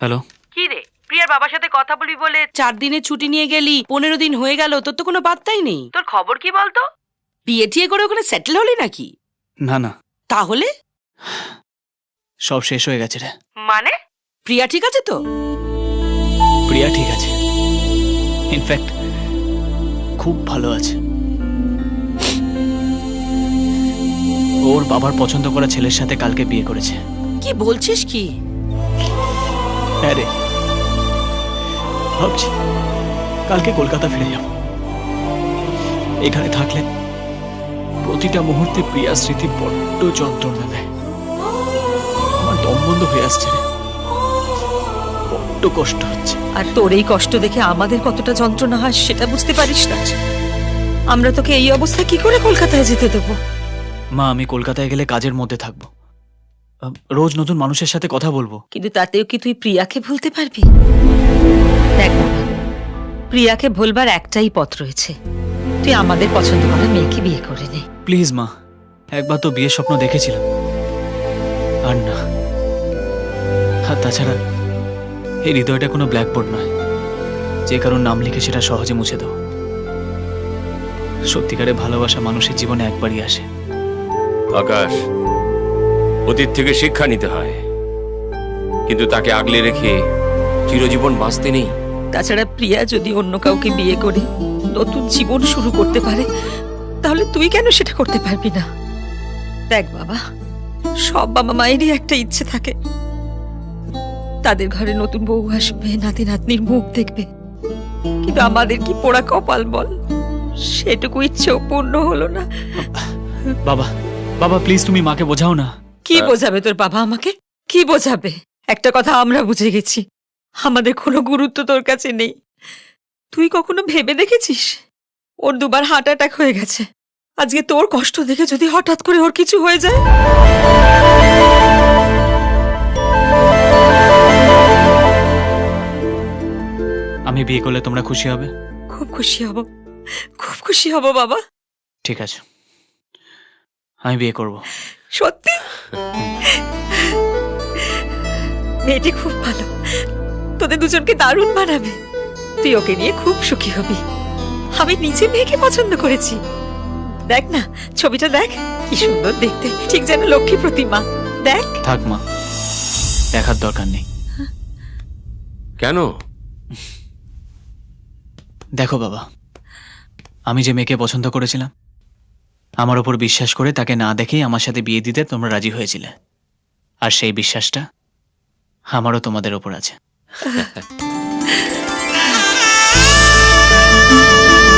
Hello. কি রে প্রিয়ার বাবার সাথে কথা বলবি বলে চার দিনের ছুটি নিয়ে গেলি পনেরো দিন হয়ে গেল তোর তো কোনো পাত্তাই নেই। তোর খবর কি বলতো? বিয়ে টিয়ে করে ওখানে সেটেল হলি নাকি? না না। তাহলে? সব শেষ হয়ে গেছে রে। মানে? প্রিয়া ঠিক আছে তো? প্রিয়া ঠিক আছে। ইনফ্যাক্ট খুব ভালো আছে। ওর বাবার পছন্দ করা ছেলের সাথে কালকে বিয়ে করেছে। কি বলছিস কি? হ্যাঁ রে। ভাবছি কালকে কলকাতা ফিরে যাব। এখানে থাকলে প্রতিটা মুহূর্তে প্রিয়া স্মৃতি বড্ড যন্ত্রণা দেয়। আমার দম বন্ধ হয়ে আসছে রে। বড্ড কষ্ট হচ্ছে। আর তোর এই কষ্ট দেখে আমাদের কতটা যন্ত্রণা হয় সেটা বুঝতে পারিস না। আমরা তোকে এই অবস্থায় কি করে কলকাতায় যেতে দেবো? মা আমি কলকাতায় গেলে কাজের মধ্যে থাকব। রোজ নতুন মানুষের সাথে কথা বলব। কিন্তু তাতেও কি তুই প্রিয়াকে ভুলতে পারবি? দেখ প্রিয়াকে ভুলবার একটাই পথ রয়েছে। তুই আমাদের পছন্দ করা মেয়েকে বিয়ে করে নে। প্লিজ মা একবার তো বিয়ের স্বপ্ন দেখেছিলাম। আর না আর তাছাড়া এই হৃদয়টা কোনো ব্ল্যাকবোর্ড নয়। যে কারোর নাম লিখে সেটা সহজে মুছে দাও। সত্যিকারে ভালোবাসা মানুষের জীবনে একবারই আসে। আকাশ অতীত থেকে শিক্ষা নিতে হয়। কিন্তু তাকে আগলে রেখে চিরজীবন বাঁচতে নেই। তাছাড়া প্রিয়া যদি অন্য কাউকে বিয়ে করে নতুন জীবন শুরু করতে পারে তাহলে তুই কেন সেটা করতে পারবি না? দেখ বাবা সব বাবা মায়েরই একটা ইচ্ছে থাকে। তাদের ঘরে নতুন বউ আসবে নাতি নাতনির মুখ দেখবে। কিন্তু আমাদের কি পোড়া কপাল বল? সেটুকু ইচ্ছেও পূর্ণ হলো না। বাবা বাবা প্লিজ তুমি মাকে বোঝাও না। কি বোঝাবে তোর বাবা আমাকে? কি বোঝাবে? একটা কথা আমরা বুঝে গেছি। আমাদের কোনো গুরুত্ব তোর কাছে নেই। তুই কখনো ভেবে দেখেছিস? ওর দুবার হার্ট অ্যাটাক হয়ে গেছে। আজকে তোর কষ্ট দেখে যদি হঠাৎ করে ওর কিছু হয়ে যায়? আমি বিয়ে করলে তোমরা খুশি হবে? খুব খুশি হব। খুব খুশি হব বাবা। ঠিক আছে। আমি বিয়ে করব। সত্যি? মেয়েটি খুব ভালো। তোদের দুজনকে দারুণ বানাবে তুই ওকে নিয়ে খুব সুখী হবি। আমি নিজে মেয়েকে পছন্দ করেছি। দেখ না ছবিটা দেখ। কি সুন্দর দেখতে। ঠিক যেন লক্ষ্মী প্রতিমা। দেখ। থাক মা দেখার দরকার নেই। কেন? দেখো বাবা আমি যে মেয়েকে পছন্দ করেছিলাম আমার ওপর বিশ্বাস করে তাকে না দেখেই আমার সাথে বিয়ে দিতে তোমরা রাজি হয়েছিলে। আর সেই বিশ্বাসটা আমারও তোমাদের ওপর আছে।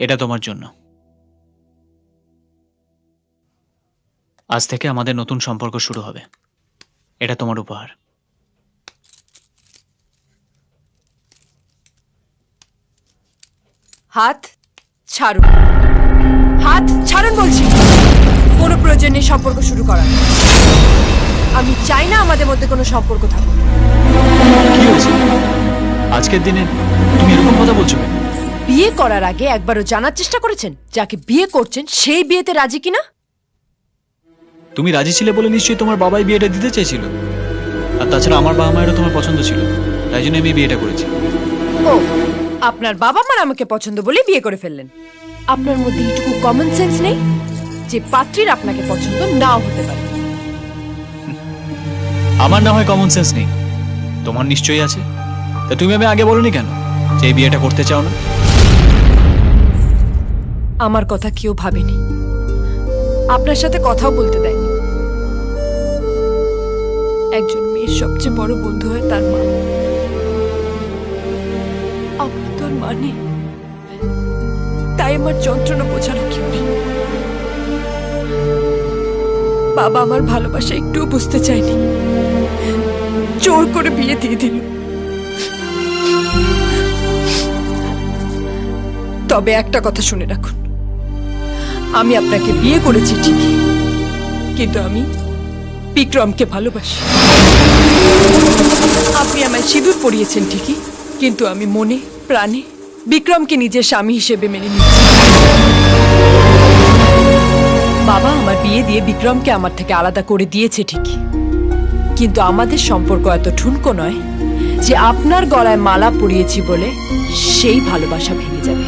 এটা তোমার জন্য। আজ থেকে আমাদের নতুন সম্পর্ক শুরু হবে। এটা তোমার উপহার। হাত ছাড়ুন। হাত ছাড়ুন বলছি। কোনো প্রয়োজন নেই সম্পর্ক শুরু করার। আমি চাই না আমাদের মধ্যে কোনো সম্পর্ক থাকুক। কি হয়েছে? আজকের দিনে তুমি এরকম কথা বলছো কেন? বিয়ে করার আগে একবারও জানার চেষ্টা করেছেন? যাকে বিয়ে করছেন সেই বিয়েতে রাজি কিনা? তুমি রাজি ছিলে বলে নিশ্চয়ই তোমার বাবাই বিয়েটা দিতে চেয়েছিল। আর তাছাড়া আমার বাবা মায়েরও তোমার পছন্দ ছিল। তাই জন্য আমি বিয়েটা করেছি। ও আপনার বাবা মার আমাকে পছন্দ বলে বিয়ে করে ফেললেন। আপনার মধ্যে এইটুকু কমন সেন্স নেই? যে পাত্রীর আপনাকে পছন্দ নাও হতে পারে। আমার না হয় কমন সেন্স নেই। তোমার নিশ্চয়ই আছে। তা তুমি আমি আগে বলনি কেন? যে এই বিয়েটা করতে চাও না? আমার কথা কেউ ভাবেনি। আপনার সাথে কথাও বলতে দেয়নি। একজন মেয়ের সবচেয়ে বড় বন্ধু হয় তার মা। আমার তো আর মা তাই আমার যন্ত্রণা বোঝানো কেউ নেই। বাবা আমার ভালোবাসা একটুও বুঝতে চায়নি। জোর করে বিয়ে দিয়ে দিল। তবে একটা কথা শুনে রাখুন। আমি আপনাকে বিয়ে করেছি ঠিকই, কিন্তু আমি বিক্রমকে ভালোবাসি। আপনি আমায় সিঁদুর পরিয়েছেন ঠিকই, কিন্তু আমি মনে, প্রাণে বিক্রমকে নিজের স্বামী হিসেবে মেনে নিচ্ছি বাবা আমার বিয়ে দিয়ে বিক্রমকে আমার থেকে আলাদা করে দিয়েছে ঠিকই, কিন্তু আমাদের সম্পর্ক এত ঠুনকো নয় যে আপনার গলায় মালা পরিয়েছি বলে সেই ভালোবাসা ভেঙে যাবে।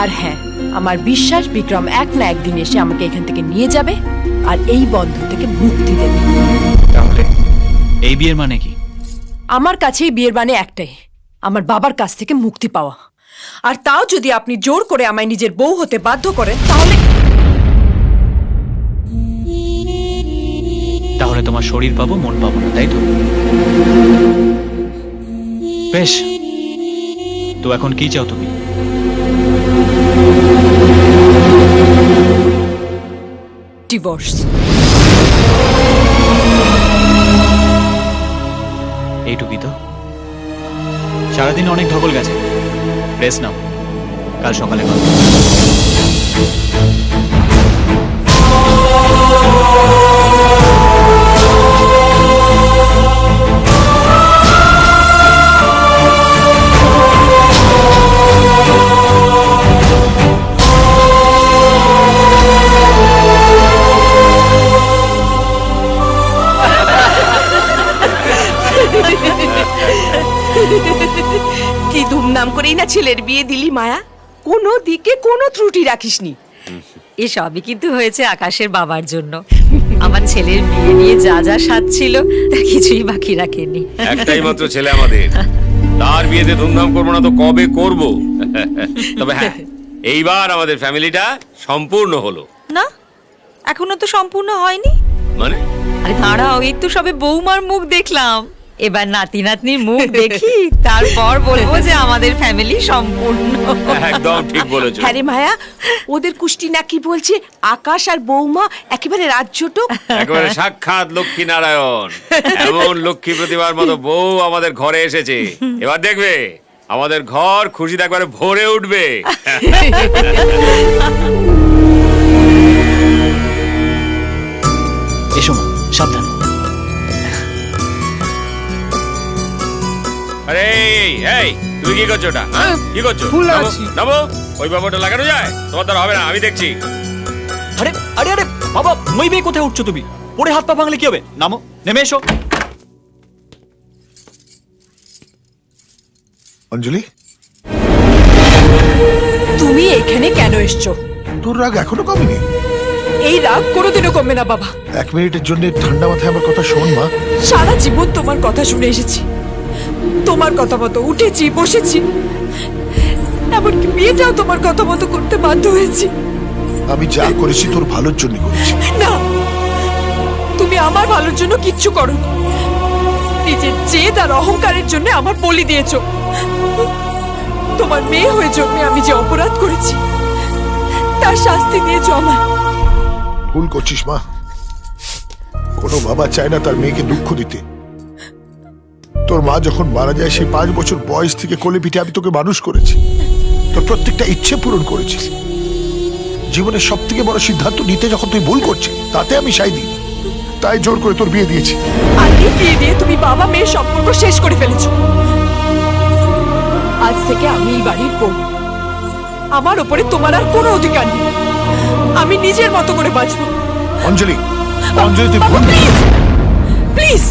আর হ্যাঁ আমার বিশ্বাস বিক্রম এক না একদিন এসে আমাকে এখান থেকে নিয়ে যাবে আর এই বন্ধন থেকে মুক্তি দেবে। তাহলে এই বিয়ের মানে কি? আমার কাছেই বিয়ের বানে একটাই আমার বাবার কাছ থেকে মুক্তি পাওয়া। আর তাও যদি আপনি জোর করে আমায় নিজের বউ হতে বাধ্য করেন তাহলে তাহলে তোমার শরীর পাবো মন পাবো না তাই তো? বেশ। তো এখন কি চাও তুমি? ডিভোর্স এইটুকুই তো। সারাদিন অনেক ধকল গেছে। রেস্ট নাও। কাল সকালে কথা কি ধুমধাম করেই না ছেলের বিয়ে দিলি মায়া? কোনো দিকে কোনো ত্রুটি রাখিসনি। এ সবই কিন্তু হয়েছে আকাশের বাবার জন্য। আমার ছেলের বিয়ে নিয়ে যা যা স্বাদ ছিল তা কিছুই বাকি রাখেনি। একটাই মাত্র ছেলে আমাদের। তার বিয়েতে ধুমধাম করব না তো কবে করব? তবে হ্যাঁ এইবার আমাদের ফ্যামিলিটা সম্পূর্ণ হলো। না এখনও তো সম্পূর্ণ হয়নি। মানে? আরে দাঁড়াও এই তো সবে বৌমার মুখ দেখলাম। এবার নাতি নাতনির মুখ দেখি তারপর বলব যে আমাদের ফ্যামিলি সম্পূর্ণ। একদম ঠিক বলেছ। হ্যাঁ রে মায়া ওদের কুষ্টি নাকি বলছে? আকাশ আর বৌমা একেবারে রাজ্যটুক একেবারে সাক্ষাৎ লক্ষ্মী নারায়ণ এমন লক্ষ্মী প্রতিভার মতো বউ আমাদের ঘরে এসেছে। এবার দেখবে আমাদের ঘর খুশিতে একবারে ভরে উঠবে। এসো মা সাবধান। আরে এই, এই তুমি কি করছ ওটা হ্যাঁ? কি করছ? নামো, নামো। ওই বাবাটা লাগানো যায়? তোমার দ্বারা হবে না আমি দেখছি। আরে আরে আরে বাবা মই বেয়ে কোথায় উঠছো তুমি? পড়ে হাত পা ভাঙলে কি হবে? নামো নেমে এসো। অঞ্জলি? তুমি এখানে কেন এসছো? তোর রাগ এখনও কমেনি? এই রাগ কোনোদিনও কমবে না বাবা। এক মিনিটের জন্য ঠান্ডা মাথায় আমার কথা শোন মা। সারা জীবন তোমার কথা শুনে এসেছি। তোমার কথা মতো উঠেছি বসেছি। এমনকি বিয়েটাও তোমার কথা মতো করতে বাধ্য হয়েছি। আমি যা করেছি তোর ভালোর জন্য করেছি। না তুমি আমার ভালোর জন্য কিচ্ছু করো নিজের জেদ আর অহংকারের জন্য আমার বলি দিয়েছ। তোমার মেয়ে হয়ে জন্মে আমি যে অপরাধ করেছি তার শাস্তি দিয়ে আমার ভুল করছিস মা। কোনো বাবা চায় না তার মেয়েকে দুঃখ দিতে। তোর মা যখন মারা যায় সেই পাঁচ বছর বয়স থেকে কোলে পিঠে আমি তোকে মানুষ করেছি। তোর প্রত্যেকটা ইচ্ছে পূরণ করেছি। জীবনের সব থেকে বড় সিদ্ধান্ত নিতে যখন তুই ভুল করছিস তাতে আমি সাই দিই তাই জোর করে তোর বিয়ে দিয়েছি। আর এই বিয়ে দিয়ে তুমি বাবা মেয়ের সম্পর্ক শেষ করে ফেলেছো। আজ থেকে আমি এই বাড়ির বউ। আমার ওপরে তোমার আর কোনো অধিকার নেই। আমি নিজের মতো করে বাঁচবো। অঞ্জলি অঞ্জলি তুই প্লিজ প্লিজ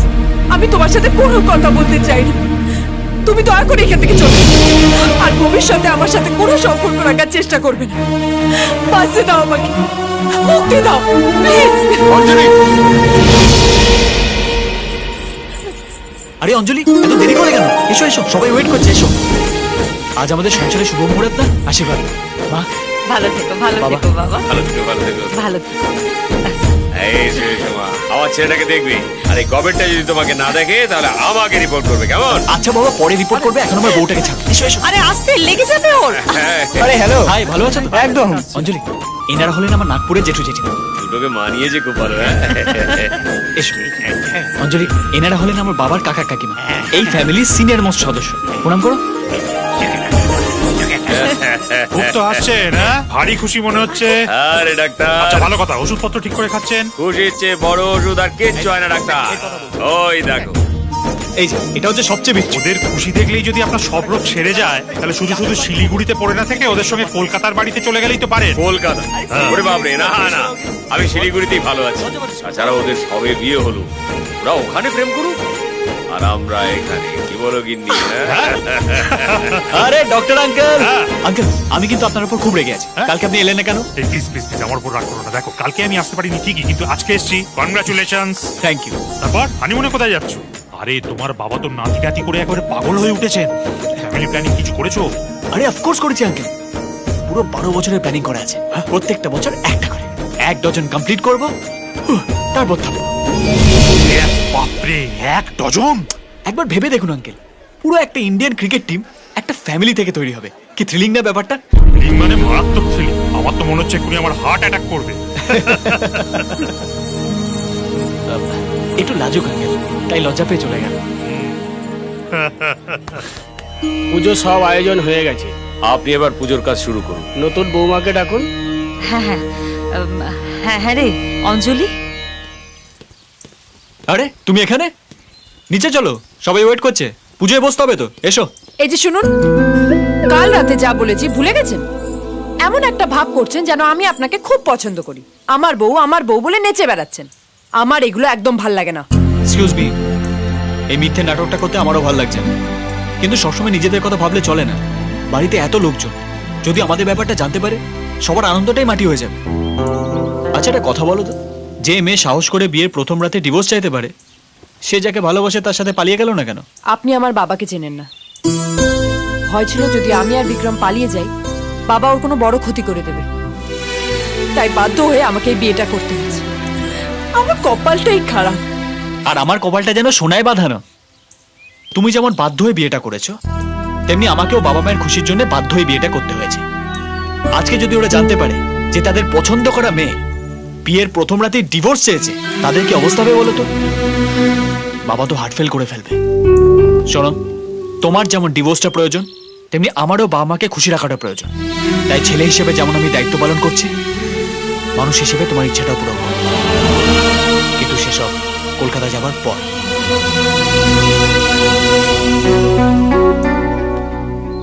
আমি তোমার সাথে কোনো কথা বলতে চাই না। তুমি দয়া করে এখান থেকে চলে। আর ভবিষ্যতে আমার সাথে কোনো সম্পর্ক রাখার চেষ্টা করবে না। বাঁচতে দাও আমাকে। মুক্তি দাও। অঞ্জলি! আরে অঞ্জলি এত দেরি করে কেন? এসো এসো। সবাই ওয়েট করছে এসো। আজ আমাদের সংসারে শুভ মুহূর্ত না আশীর্বাদ। মা? ভালো থেকো ভালো থেকো বাবা। ভালো থেকো ভালো থেকো। ভালো থেকো। এই। আমার ছেলেটাকে দেখবি। আর এই গভর্নমেন্টটা যদি তোমাকে না দেখে তাহলে আমাকে রিপোর্ট করবে কেমন? আচ্ছা বাবা পরে রিপোর্ট করবে এখন আমার বউটাকে ছাড় এসো এসো। আরে আসতে লেগে যাবে ওর। হ্যাঁ। আরে হ্যালো হাই ভালো আছো তো একদম। অঞ্জলি এনারা হলেন আমার নাগপুরের জেঠু জেঠি দুটোকে মানিয়েছে খুব ভালো হ্যাঁ? এসো। অঞ্জলি এনারা হলেন আমার বাবার কাকা কাকিমা। এই ফ্যামিলির সিনিয়র মোস্ট সদস্য। প্রণাম করো। খুব তো হাসছেন হ্যাঁ ভারী খুশি মনে হচ্ছে। আরে ডাক্তার। আচ্ছা ভালো কথা ওষুধপত্র ঠিক করে খাচ্ছেন? খুশির চেয়ে বড় ওষুধ আর কিচ্ছু হয় না ডাক্তার। ওই দেখো। এই যে এটা হচ্ছে সবচেয়ে বেশি। ওদের খুশি দেখলেই যদি আপনার সব রোগ সেরে যায় তাহলে শুধু শুধু শিলিগুড়িতে পড়ে না থেকে ওদের সঙ্গে কলকাতার বাড়িতে চলে গেলেই তো পারে কলকাতা। ওরে বাপরে না না আমি শিলিগুড়িতেই ভালো আছি। তাছাড়া ওদের সবে বিয়ে হলো। ওরা ওখানে প্রেম করুক। আর আমরা এখানে। কি বলো গিন্নি হ্যাঁ? আরে ডক্টর আঙ্কেল। আঙ্কেল আমি কিন্তু আপনার উপর খুব রেগে আছি। হ্যাঁ? কালকে আপনি এলেন না কেন? প্লিজ প্লিজ প্লিজ আমার উপর রাগ করো না। দেখো কালকে আমি আসতে পারিনি ঠিকই কিন্তু আজকে এসেছি। কনগ্রাচুলেশনস থ্যাংক ইউ তারপর হানিমুনে কোথায় যাচ্ছ? আরে তোমার বাবা তো নাতি নাতি করে একেবারে পাগল হয়ে উঠেছেন। ফ্যামিলি প্ল্যানিং কিছু করেছ? আরে অফকোর্স করেছি আঙ্কেল পুরো বারো বছরের প্ল্যানিং করা আছে। প্রত্যেকটা বছর একটা করে। এক ডজন কমপ্লিট করব। তারপর থাকব বাপরে এক ডজন? একবার ভেবে দেখুন আঙ্কেল। পুরো একটা ইন্ডিয়ান ক্রিকেট টিম একটা ফ্যামিলি থেকে তৈরি হবে। কি থ্রিলিং না ব্যাপারটা? রিং মানে মারাত্মক ছিল আমার তো মনে হচ্ছে এক্ষুনি আমার হার্ট অ্যাটাক করবে। একটু লাজুক আঙ্কেল। তাই লজ্জা পেয়ে চলে গেল। পুজো সব আয়োজন হয়ে গেছে। আপনি এবার পুজোর কাজ শুরু করুন। নতুন বৌমাকে ডাকুন। হ্যাঁ হ্যাঁ। হ্যাঁ হ্যাঁ রে অঞ্জলি। আরে তুমি এখানে? নিচে চলো সবাই ওয়েট করছে। পুজোয় বসতে হবে তো এসো। এই যে শুনুন কাল রাতে যা বলেছি ভুলে গেছেন? এমন একটা ভাব করছেন যেন আমি আপনাকে খুব পছন্দ করি। আমার বউ আমার বউ বলে নেচে বেড়াচ্ছেন। আমার এগুলো একদম ভালো লাগে না। এক্সকিউজ মি এই মিথ্যে নাটকটা করতে আমারও ভালো লাগছে না। কিন্তু সবসময় নিজেদের কথা ভাবলে চলে না। বাড়িতে এত লোকজন যদি আমাদের ব্যাপারটা জানতে পারে সবার আনন্দটাই মাটি হয়ে যাবে। আচ্ছা একটা কথা বলো তো। যে মেয়ে সাহস করে বিয়ের প্রথম রাতে ডিভোর্স চাইতে পারে সে যাকে ভালোবাসে তার সাথে পালিয়ে গেল না কেন? আপনি আমার বাবাকে চেনেন না। ভয় ছিল যদি আমি আর বিক্রম পালিয়ে যাই বাবা ওর কোনো বড় ক্ষতি করে দেবে। তাই বাধ্য হয়ে আমাকে এই বিয়েটা করতে হয়েছে। আমার কপালটাই খারাপ। আর আমার কপালটা যেন সোনায় বাঁধানো। তুমি যেমন বাধ্য হয়ে বিয়েটা করেছ তেমনি আমাকেও বাবা মায়ের খুশির জন্য বাধ্য হয়ে বিয়েটা করতে হয়েছে। আজকে যদি ওরা জানতে পারে যে তাদের পছন্দ করা মেয়ে বিয়ের প্রথম রাতেই ডিভোর্স চেয়েছে। তাদের কি অবস্থা হবে বলো তো? বাবা তো হার্ট ফেল করে ফেলবে। শোনো, তোমার যেমন ডিভোর্সটা প্রয়োজন, তেমনি আমারও বাবা মাকে খুশি রাখাটা প্রয়োজন। তাই ছেলে হিসেবে যেমন আমি দায়িত্ব পালন করছি, মানুষ হিসেবে তোমার ইচ্ছাটাও পূরণ। কিন্তু সেসব কলকাতা যাবার পর।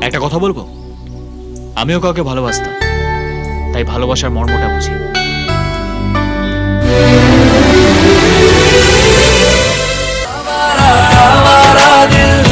একটা কথা বলব? আমিও কাউকে ভালোবাসতাম, তাই ভালোবাসার মর্মটা বুঝি। Amar adil,